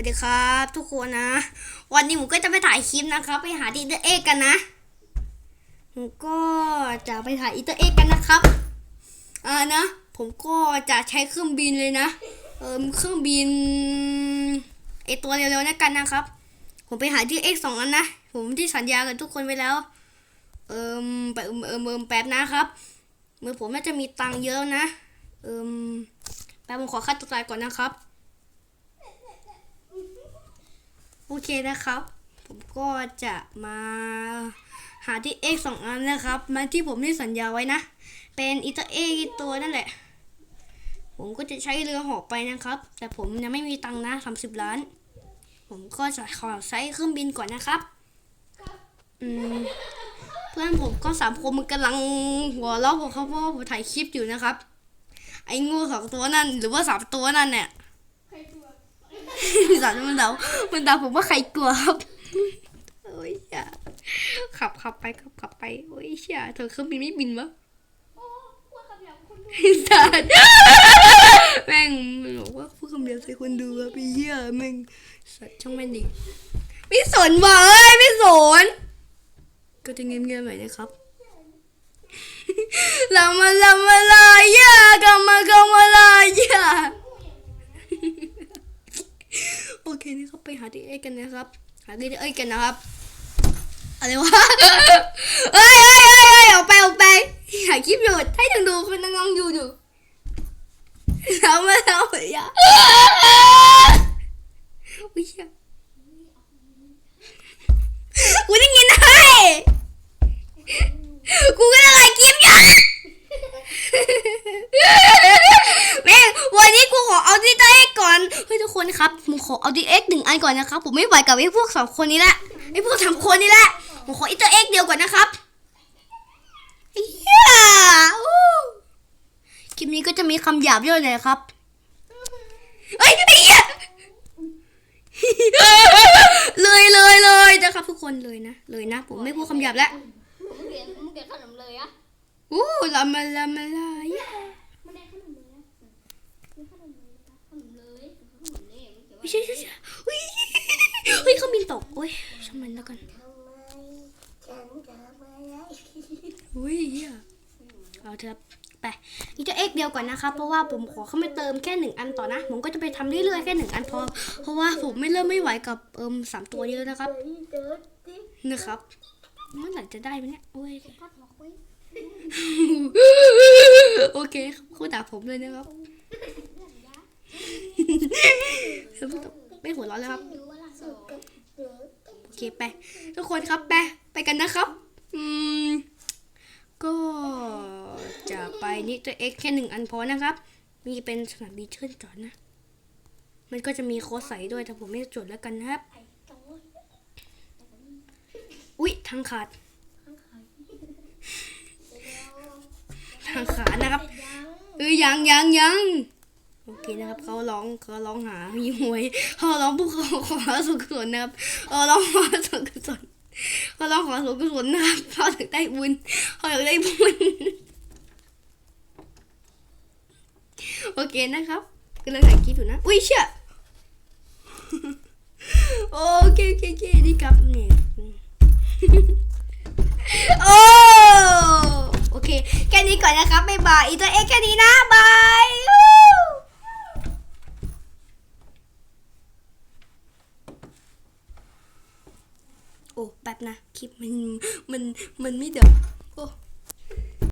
วัสดีครับทุกคนนะ วันนี้ผมก็จะไปถ่ายคลิปนะครับ ไปหาอีเตอร์เอ็กกันนะผมก็จะไปถ่ายอีเตอร์เอ็กกันนะครับอ่านะ ผมก็จะใช้เครื่องบินเลยนะ เออเครื่องบินไอตัวเร็วๆนะกันนะครับ ผมไปหาที่เอ็กสองอันนะ ผมที่สัญญากับทุกคนไว้แล้ว เอิมไปเอิมเอิมเอิมแป๊บนะครับเมื่อผมน่าจะมีตังค์เยอะนะ เอิมแป๊บผมขอค่าตัวตายก่อนนะครับ โอ เคนะครับ ผมก็จะมาหาที่เอ็กสองอันนะครับ มาที่ผมได้สัญญาไว้นะ เป็นอีตอร์เอ็กตัวนั่นแหละ ผมก็จะใช้เรือหาะไปนะครับ แต่ผมยังไม่มีตังค์นะสามสิบล้าน ผมก็จะขอใช้เครื่องบินก่อนนะครับ อืมเพื่อนผมก็สามคนมันกำลังหัวเราะผมเขาเพราะว่าผมถ่ายคลิปอยู่นะครับ ไอ้งูสองตัวนั่นหรือว่าสามตัวนั่นเนี่ย สัตว์มันเดามันเดาผมว่าใครกลัวครับโอ้ยอย่าขับขับไปขับขับไปโอ้ยเชี่ยเธอเครื่องบินไม่บินวะสัตว์แม่งมันบอกว่าพูดคำเดียวใส่คนดูอะพี่เหี้ยแม่งสัตว์ช่างแม่งดิไม่สนว่ะเอ้ยไม่สนก็จะเงียบๆหน่อยนะครับลามาลามาลายากามากามาลายา โอเคนี่เขา ไปหาที่เอ้กันนะครับหาดีเอ้กันนะครับอะไรวะเอ้ยเอ้ยเอ้ยเอ้ยออกไปออกไปหาคลิปอยู่ให้ทางดูคนนั่งงอยู่อยู่เราไม่เอาอย่าอุ้ย คนครับผมขอเอาดีเอ็กหนึ่งอันก่อนนะครับ ผมไม่ไหวกับไอ้พวกสองคนนี้ละไอ้พวกสามคนนี้ละผมขออีเตอร์เอ็กเดียวก่อนนะครับเฮียอู้คลิปนี้ก็จะมีคำหยาบเยอะเลยครับเฮ้ยไอ้เหี้ยเลยเลยเลยนะครับ ทุกคนเลยนะเลยนะ ผมไม่พูดคำหยาบแล้วมึงเรียนมึงเรียนขนมเลยอะอู้ลามาลามาลาไม่ได้ขนมเลยอะเรียนขนมเลยปะ ไม่ใช่ใช่ใช่เฮ้ยเฮ้ยเขาบินตกโอ้ยช่างมันแล้วกันอุ้ยเหี้ยเอาเถอะไปอีจะเอ็กเดียวก่อนนะครับเพราะว่าผมขอเข้ามาเติมแค่หนึ่งอันต่อนะ ผมก็จะไปทำเรื่อยๆแค่หนึ่งอันพอ เพราะว่าผมไม่เริ่มไม่ไหวกับเอิมสามตัวนี้แล้วนะครับนะครับเมื่อไหร่จะได้ไหมเนี่ยโอ้ยพัดหอกไว้โอเคคู่ด่าผมเลยนะครับ ไม่หัวเร้อนแล้วครับดูว่าละสองโอเคไปทุกคนครับไปไปกันนะครับอืมก็จะไปนิตัวเอ็กแค่หนึ่งอันพอนะครับ มีเป็นสนามบินเชิญจอดนะ มันก็จะมีโค้ดใส่ด้วยแต่ผมไม่จดแล้วกันนะครับไอ้โจ้ยอุ๊ยทางขาดข้างใครเดี๋ยวทางขาดนะครับยังเอ้ยยังยังยัง โอเคนะครับเขาร้องเขาร้องหามีหวยเขาร้องผู้เขาขอสุขสนนะครับเขาร้องขอสุขสนเขาร้องขอสุขสนนะครับเขาถึงได้บุญเขาถึงได้บุญโอเคนะครับกำลังถ่ายคลิปอยู่นะอุ้ยเชี่ยโอเคโอเคโอเคนี่ครับเนี่ยโอ้โอเค แค่นี้ก่อนนะครับบ๊ายบายอีตัวเอ็กแค่นี้นะบายวู้โอ้แป๊บนะคลิปมันมันมันไม่เดือด